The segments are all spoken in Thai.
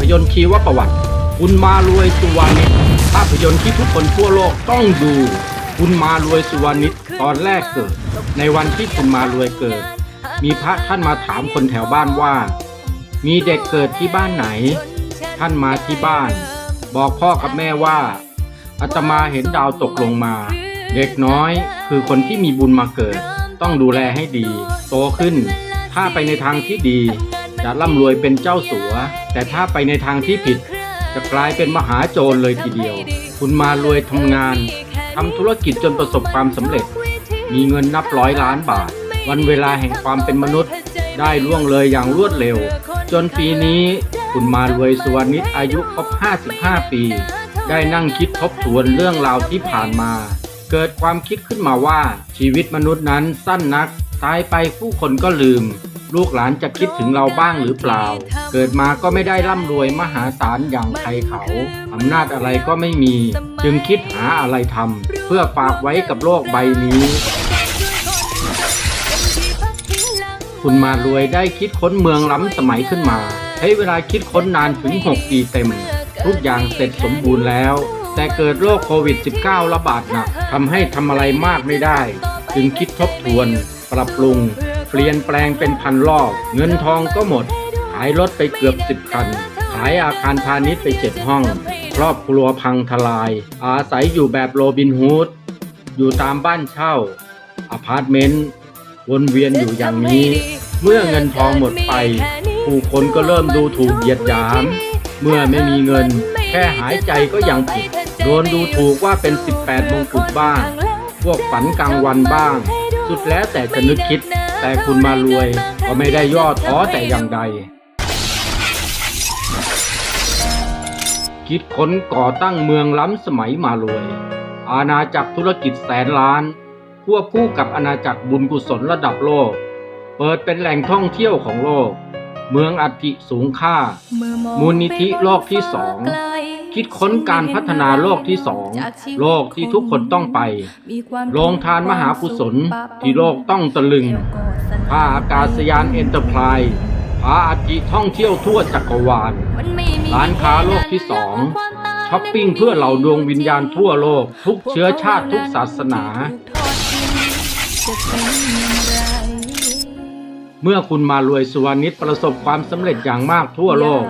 พยนตร์ชีวประวัติ คุณมารวยสุวรรณิชภาพยนตร์ที่ทุกคนทั่วโลกต้องดู คุณมารวยสุวรรณิชตอนแรกเกิด ในวันที่คุณมารวยเกิด มีพระท่านมาถามคนแถวบ้านว่า มีเด็กเกิดที่บ้านไหน ท่านมาที่บ้าน บอกพ่อกับแม่ว่าอาตมาเห็นดาวตกลงมา เด็กน้อยคือคนที่มีบุญมาเกิด ต้องดูแลให้ดี โตขึ้น ถ้าไปในทางที่ดี จะร่ำรวยเป็นเจ้าสัว แต่ถ้าไปในทางที่ผิด จะกลายเป็นมหาโจรเลยทีเดียว คุณมารวยทำงานทำธุรกิจจนประสบความสำเร็จ มีเงินนับร้อยล้านบาท วันเวลาแห่งความเป็นมนุษย์ ได้ล่วงเลยอย่างรวดเร็ว จนปีนี้คุณมารวยสุวรรณิชอายุครบ 55 ปี ได้นั่งคิดทบทวนเรื่องราวที่ผ่านมา เกิดความคิดขึ้นมาว่าชีวิตมนุษย์นั้นสั้นนัก ตายไปผู้คนก็ลืม ลูกหลานจะคิดถึงเราบ้างหรือเปล่า เกิดมาก็ไม่ได้ร่ำรวยมหาศาลอย่างใครเขา อำนาจอะไรก็ไม่มี จึงคิดหาอะไรทำเพื่อฝากไว้กับโลกใบนี้ คุณมารวยได้คิดค้นเมืองล้ำสมัยขึ้นมา ใช้เวลาคิดค้นนานถึง 6 ปีเต็ม ทุกอย่างเสร็จสมบูรณ์แล้ว แต่เกิดโรคโควิด -19 ระบาดหนักทำให้ทำอะไรมากไม่ได้ จึงคิดทบทวน ปรับปรุง เปลี่ยนแปลงเป็นพันรอบ เงินทองก็หมด ขายรถไปเกือบ10คัน ขายอาคารพาณิชย์ไปเจ็ดห้อง ครอบครัวพังทลาย อาศัยอยู่แบบโรบินฮูด อยู่ตามบ้านเช่า อพาร์ตเมนต์ วนเวียนอยู่อย่างนี้ เมื่อเงินทองหมดไป ผู้คนก็เริ่มดูถูกเหยียดหยาม เมื่อไม่มีเงิน แค่หายใจก็ยังผิด โดนดูถูกว่าเป็น 18มงกุฎบ้าง พวกฝันกลางวันบ้าง สุดแล้วแต่จะนึกคิด แต่คุณมารวยก็ไม่ได้ย่อท้อแต่อย่างใด คิดค้นก่อตั้งเมืองล้ำสมัยมารวย อาณาจักรธุรกิจแสนล้านควบคู่กับอาณาจักรบุญกุศลระดับโลก เปิดเป็นแหล่งท่องเที่ยวของโลก เมืองอัฐิสูงค่า มูลนิธิโลกที่สอง คิดค้นการพัฒนาโลกที่สองโลกที่ทุกคนต้องไปโรงทานมหากุศลที่โลกต้องตะลึงท่าอากาศยานเอ็นเตอร์ไพรส์พาอาทิท่องเที่ยวทั่วจักรวาลร้านค้าโลกที่สองช้อปปิ้งเพื่อเหล่าดวงวิญญาณทั่วโลก ทุกเชื้อชาติทุกศาสนา เมื่อคุณมารวยสุวรรณิชประสบความสำเร็จอย่างมากทั่วโลก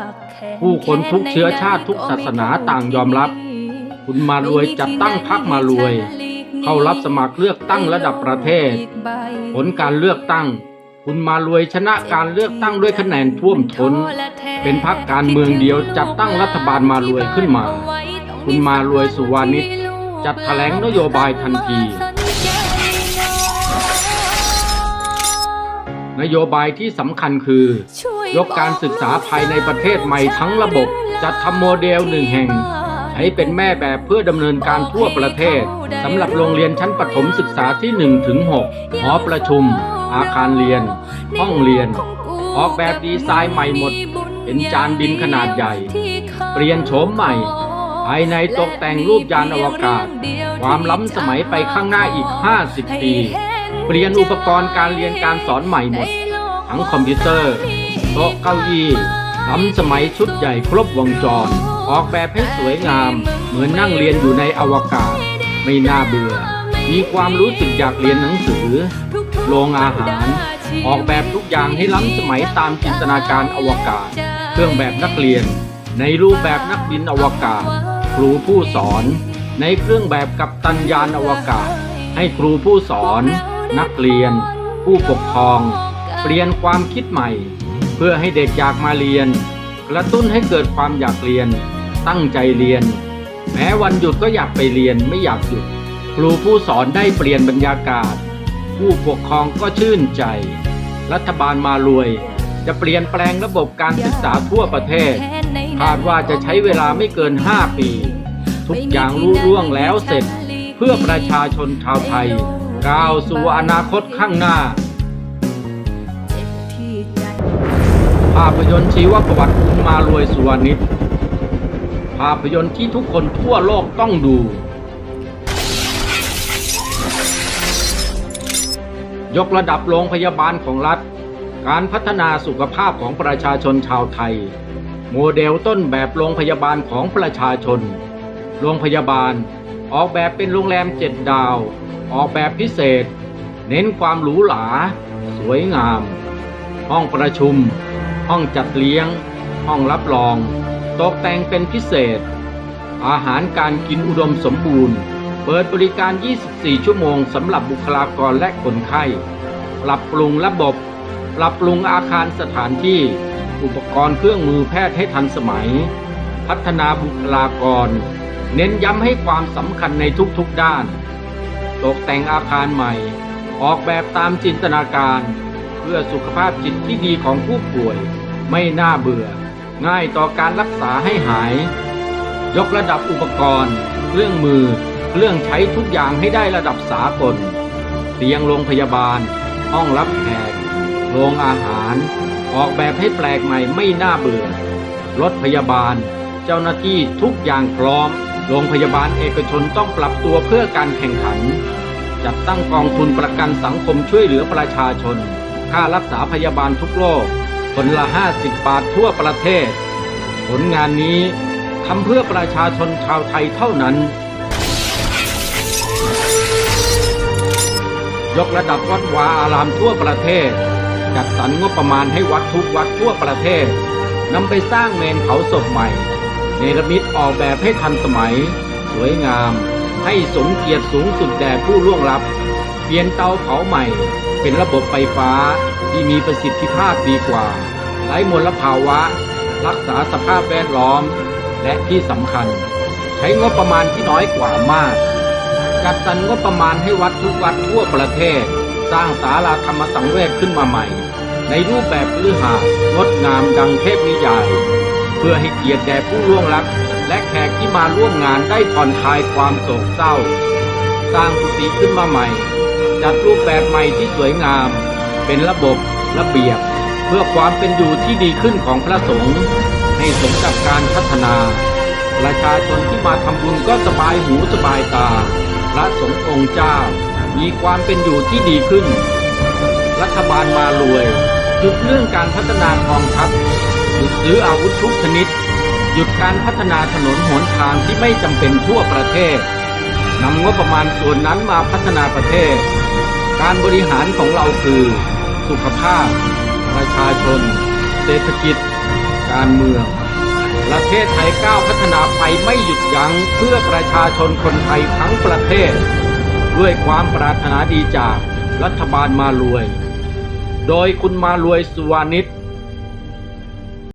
ผู้คนทุกเชื้อชาติทุกศาสนาต่างยอมรับ คุณมารวยจัดตั้งพรรคมารวย เข้ารับสมัครเลือกตั้งระดับประเทศ ผลการเลือกตั้ง คุณมารวยชนะการเลือกตั้งด้วยคะแนนท่วมทน้น เป็นพรรคการเมืองเดียวจัดตั้งรัฐบาลมารวยขึ้นมา คุณมารวยสุวรรณิชจัดแถลงนโยบายทันที นโยบายที่สำคัญคือ ยกการศึกษาภายในประเทศใหม่ทั้งระบบ จัดทำโมเดลหนึ่งแห่ง ให้เป็นแม่แบบเพื่อดำเนินการทั่วประเทศสำหรับโรงเรียนชั้นประถมศึกษาที่1ถึง6หอประชุม อาคารเรียน ห้องเรียน ออกแบบดีไซน์ใหม่หมด เป็นจานบินขนาดใหญ่ เปลี่ยนโฉมใหม่ ภายในตกแต่งรูปยานอวกาศ ความล้ำสมัยไปข้างหน้าอีก 50 ปี เปลี่ยนอุปกรณ์การเรียนการสอนใหม่หมด ทั้งคอมพิวเตอร์ โต๊ะเก้าอี้ล้ำสมัยชุดใหญ่ครบวงจร ออกแบบให้สวยงาม เหมือนนั่งเรียนอยู่ในอวกาศ ไม่น่าเบื่อ มีความรู้สึกอยากเรียนหนังสือ โรงอาหาร ออกแบบทุกอย่างให้ล้ำสมัยตามจินตนาการอวกาศ เครื่องแบบนักเรียน ในรูปแบบนักบินอวกาศ ครูผู้สอน ในเครื่องแบบกัปตันยานอวกาศ ให้ครูผู้สอน นักเรียน ผู้ปกครอง เปลี่ยนความคิดใหม่ พื่อให้เด็กอยากมาเรียน กระตุ้นให้เกิดความอยากเรียน ตั้งใจเรียน แม้วันหยุดก็อยากไปเรียนไม่อยากหยุด ครูผู้สอนได้เปลี่ยนบรรยากาศ ผู้ปกครองก็ชื่นใจ รัฐบาลมารวย จะเปลี่ยนแปลงระบบการศึกษาทั่วประเทศ คาดว่าจะใช้เวลาไม่เกิน 5 ปี ทุกอย่างรู้ร่วงแล้วเสร็จ เพื่อประชาชนชาวไทยก้าวสู่อนาคตข้างหน้า ภาพยนตร์ชีวประวัติคุณมารวยสุวรรณิชภาพยนตร์ที่ทุกคนทั่วโลกต้องดู ยกระดับโรงพยาบาลของรัฐ การพัฒนาสุขภาพของประชาชนชาวไทย โมเดลต้นแบบโรงพยาบาลของประชาชน โรงพยาบาลออกแบบเป็นโรงแรมเจ็ดดาว ออกแบบพิเศษ เน้นความหรูหรา สวยงาม ห้องประชุม ห้องจัดเลี้ยง ห้องรับรอง ตกแต่งเป็นพิเศษ อาหารการกินอุดมสมบูรณ์ เปิดบริการ 24 ชั่วโมงสำหรับบุคลากรและคนไข้ ปรับปรุงระบบ ปรับปรุงอาคารสถานที่ อุปกรณ์เครื่องมือแพทย์ให้ทันสมัย พัฒนาบุคลากร เน้นย้ำให้ความสำคัญในทุกๆด้าน ตกแต่งอาคารใหม่ ออกแบบตามจินตนาการเพื่อสุขภาพจิตที่ดีของผู้ป่วย ไม่น่าเบื่อ ง่ายต่อการรักษาให้หาย ยกระดับอุปกรณ์ เครื่องมือ เครื่องใช้ทุกอย่างให้ได้ระดับสากล เตียงโรงพยาบาล ห้องรับแขกโรงอาหาร ออกแบบให้แปลกใหม่ไม่น่าเบื่อ รถพยาบาล เจ้าหน้าที่ทุกอย่างพร้อม โรงพยาบาลเอกชนต้องปรับตัวเพื่อการแข่งขัน จัดตั้งกองทุนประกันสังคมช่วยเหลือประชาชน ค่ารักษาพยาบาลทุกโรค คนละ 50 บาททั่วประเทศ ผลงานนี้ทำเพื่อประชาชนชาวไทยเท่านั้น ยกระดับวัดวาอารามทั่วประเทศ จัดสรรงบประมาณให้วัดทุกวัดทั่วประเทศนำไปสร้างเมนเผาศพใหม่ เนรมิตออกแบบให้ทันสมัย สวยงาม ให้สมเกียรติสูงสุดแด่ผู้ล่วงลับ เปลี่ยนเตาเผาใหม่ เป็นระบบไฟฟ้า ที่มีประสิทธิภาพดีกว่าไร้มลภาวะ รักษาสภาพแวดล้อม และที่สำคัญ ใช้งบประมาณที่น้อยกว่ามาก จัดสรรงบประมาณให้วัดทุกวัดทั่วประเทศ สร้างศาลาธรรมสังเวชขึ้นมาใหม่ ในรูปแบบลือหางดงามดังเทพนิยาย เพื่อให้เกียรติแด่ผู้ล่วงลับและแขกที่มาร่วมงานได้ผ่อนคลายความโศกเศร้า สร้างกุฏิขึ้นมาใหม่ จัดรูปแบบใหม่ที่สวยงาม เป็นระบบระเบียบ เพื่อความเป็นอยู่ที่ดีขึ้นของพระสงฆ์ให้สมกับการพัฒนา ประชาชนที่มาทำบุญก็สบายหูสบายตา พระสงฆ์องค์เจ้า มีความเป็นอยู่ที่ดีขึ้น รัฐบาลมารวย หยุดเรื่องการพัฒนากองทัพหยุดซื้ออาวุธทุกชนิด หยุดการพัฒนาถนนหนทางที่ไม่จำเป็นทั่วประเทศนำงบประมาณส่วนนั้นมาพัฒนาประเทศ การบริหารของเราคือ สุขภาพ ประชาชน เศรษฐกิจ การเมือง ประเทศไทยก้าวพัฒนาไปไม่หยุดยั้งเพื่อประชาชนคนไทยทั้งประเทศ ด้วยความปรารถนาดีจากรัฐบาลมารวย โดยคุณมารวยสุวานิช